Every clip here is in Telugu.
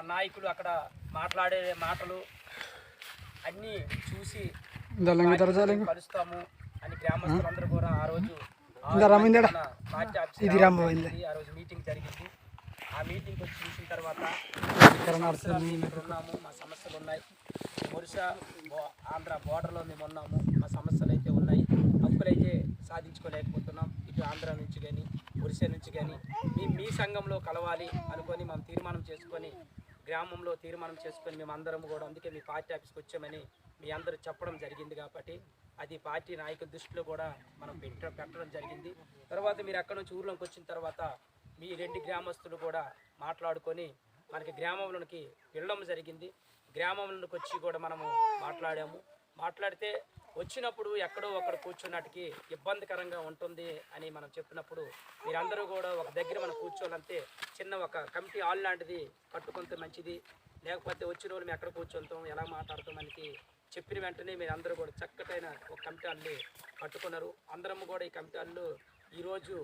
మన నాయకులు అక్కడ మాట్లాడే మాటలు అన్నీ చూసి కలుస్తాము అని గ్రామస్తులందరూ కూడా ఆ రోజు ఇందా. ఆ రోజు మీటింగ్ జరిగింది. ఆ మీటింగ్ వచ్చి చూసిన తర్వాత ఉన్నాము మా సమస్యలు ఉన్నాయి. ఒరిస్సా బో- ఆంధ్ర బోర్డర్లో మేము ఉన్నాము మా సమస్యలు అయితే ఉన్నాయి. హక్కులైతే సాధించుకోలేకపోతున్నాం. ఇటు ఆంధ్ర నుంచి కానీ ఒరిస్సా నుంచి కానీ మీ మీ సంఘంలో కలవాలి అనుకొని మనం తీర్మానం చేసుకొని గ్రామంలో తీర్మానం చేసుకొని మేము అందరం కూడా అందుకే మీ పార్టీ ఆఫీస్కి వచ్చామని మీ అందరూ చెప్పడం జరిగింది కాబట్టి అది పార్టీ నాయకుల దృష్టిలో కూడా మనం పెట్ట పెట్టడం జరిగింది. తర్వాత మీరు అక్కడ నుంచి ఊర్లోకి వచ్చిన తర్వాత మీ రెండు గ్రామస్తులు కూడా మాట్లాడుకొని మనకి గ్రామంలోనికి వెళ్ళడం జరిగింది. గ్రామంలోకి వచ్చి కూడా మనము మాట్లాడాము. మాట్లాడితే వచ్చినప్పుడు ఎక్కడో ఒకడు కూర్చున్నట్టుకి ఇబ్బందికరంగా ఉంటుంది అని మనం చెప్పినప్పుడు మీరందరూ కూడా ఒక దగ్గర మనం కూర్చోవాలంటే చిన్న ఒక కమిటీ హాల్ లాంటిది కట్టుకుంటే మంచిది. లేకపోతే వచ్చిన వాళ్ళు మేము ఎక్కడ కూర్చుంటాం ఎలా మాట్లాడతాం మనకి చెప్పిన వెంటనే మీరు అందరూ కూడా చక్కటైన ఒక కమిటీ హాల్ని కట్టుకున్నారు. అందరం కూడా ఈ కమిటీ హాల్లో ఈరోజు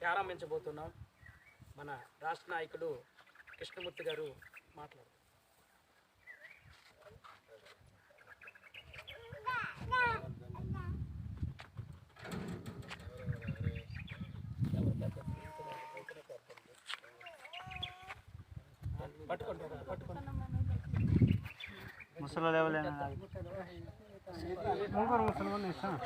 ప్రారంభించబోతున్నాం. మన రాష్ట్ర నాయకుడు కృష్ణమూర్తి గారు ముసలి లేవలేనా ముగ్గురు ముసలి వాళ్ళు ఇస్తాను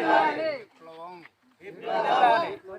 విప్లవం విప్లవం